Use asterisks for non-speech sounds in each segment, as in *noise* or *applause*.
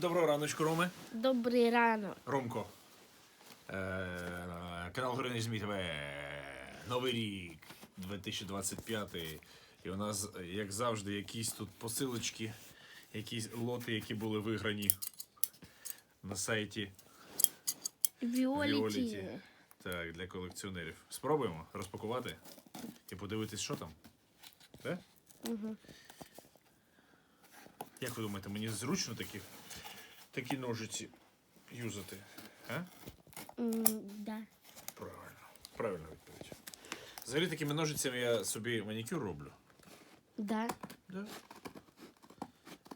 Доброго раночку, Роме. Добрий ранок. Ромко. Е, канал Гринич Змій ТВ. Новий рік 2025. І у нас, як завжди, якісь тут посилочки, якісь лоти, які були виграні на сайті Віоліті. Так, для колекціонерів. Спробуємо розпакувати і подивитись, що там. Так? Угу. Як ви думаєте, мені зручно такі, такі ножиці юзати? А? да. Правильно. Правильна відповідь. Взагалі такими ножицями я собі манікюр роблю. Да. Да?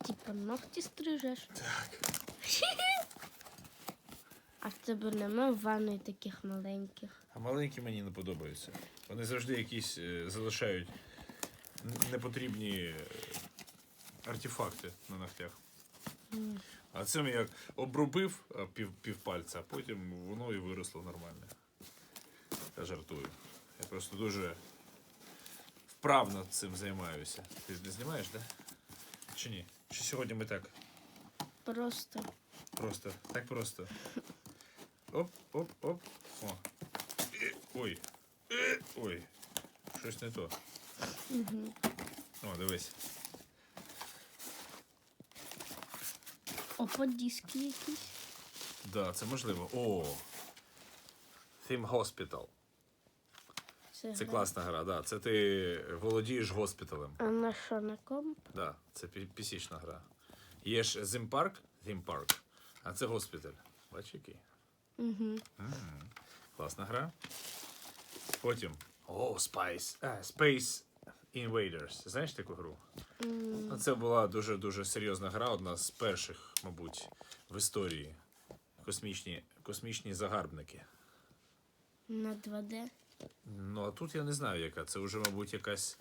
Типа ногті стрижеш. Так. *laughs* А в тебе нема ванної таких маленьких. А маленькі мені не подобаються. Вони завжди якісь е, залишають н- непотрібні е, артефакти на ногтях. А цим як обрубив а, пів, півпальця, а потім воно і виросло нормально. Я жартую. Я просто дуже вправно цим займаюся. Ти не знімаєш, так? Да? Чи ні? Чи сьогодні ми так? Просто. Просто. Так просто. Оп, оп, оп. О. Е, Ой. Е, Ой. Щось не то. Угу. О, дивись. Опа, диски якісь. Да, це можливо. О. Theme Hospital. Це гра. класна гра, да. Це ти володієш госпіталем. А на що на комп? Да, це пісічна гра. Є ж Зимпарк, Зимпарк, а це госпіталь. Бачиш який? Угу. Класна гра. Потім. О, Spice. А, Space Invaders. Знаєш таку гру? Це була дуже-дуже серйозна гра, одна з перших, мабуть, в історії. Космічні, космічні загарбники. На 2D. Ну, а тут я не знаю, яка. Це вже, мабуть, якась,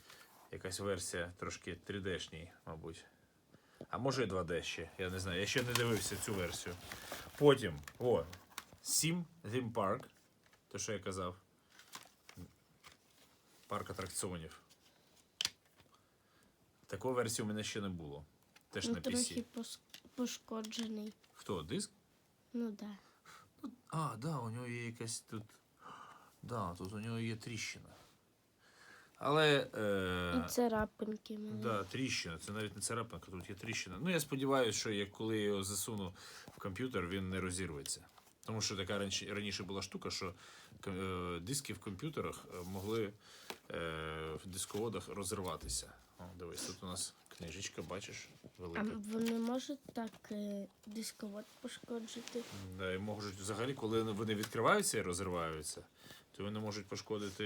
якась версія трошки 3D-шній, мабуть. А може і 2D ще. Я не знаю. Я ще не дивився цю версію. Потім, о, Sim Theme Park. Те, що я казав. Парк атракціонів. Таку версію у мене ще не було. Теж Ну, на трохи PC. пос- пошкоджений. Хто? Диск? Ну да. А, да, у нього є якась тут. Да, тут у нього є тріщина. Але. Е... І царапинки мене. Да, тріщина. Це навіть не царапинка, тут є тріщина. Ну, я сподіваюся, що як коли я його засуну в комп'ютер, він не розірветься. Тому що така раніше, була штука, що е, диски в комп'ютерах е, могли е, в дисководах розірватися. О, дивись, тут у нас книжечка, бачиш, А велика. вони можуть так дисковод пошкоджити? Да, і можуть взагалі, коли вони відкриваються і розриваються, то вони можуть пошкодити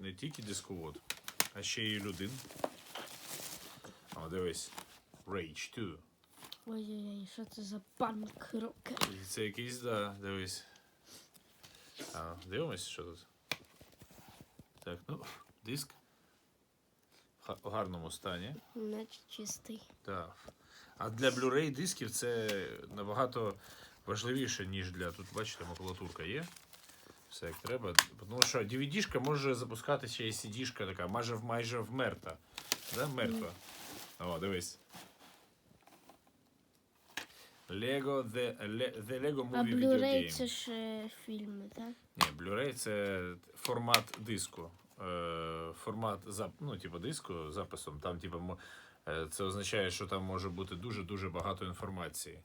не тільки дисковод, а ще й людину. О, дивись. Rage 2. Ой-ой-ой, що це за панк рокер? І Це якийсь, да, дивись. А, дивимось, що тут. Так, ну, диск. В гарному стані. Наче чистий. Так. А для Blu-ray дисків це набагато важливіше, ніж для. Тут, бачите, макулатурка є. Все як треба. Тому що DVD-шка може запускати ще і CD-шка така, майже, майже вмерта. Да? Мертва. О, дивись. Lego The, Le- The Lego А Movie Video Blu-ray Game. це ж е, фільми, так? Ні, Blu-ray це формат диску. Е, формат зап... ну, типу, диску з записом. Там, типу, мо- е, це означає, що там може бути дуже-дуже багато інформації.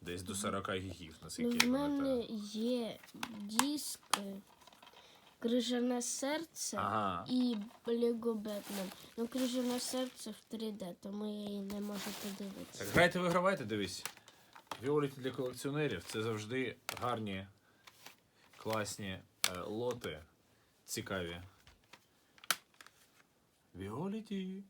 Десь до 40 гігів, Ну, наскільки в я пам'ятаю. мене є диск, е, крижане серце Ага. і Лего Бетмен. Ну, крижане серце в 3D, тому я її не можу подивитися. Так, грайте, вигравайте, дивись. Віоліті для колекціонерів це завжди гарні, класні е, лоти, цікаві. Віоліті.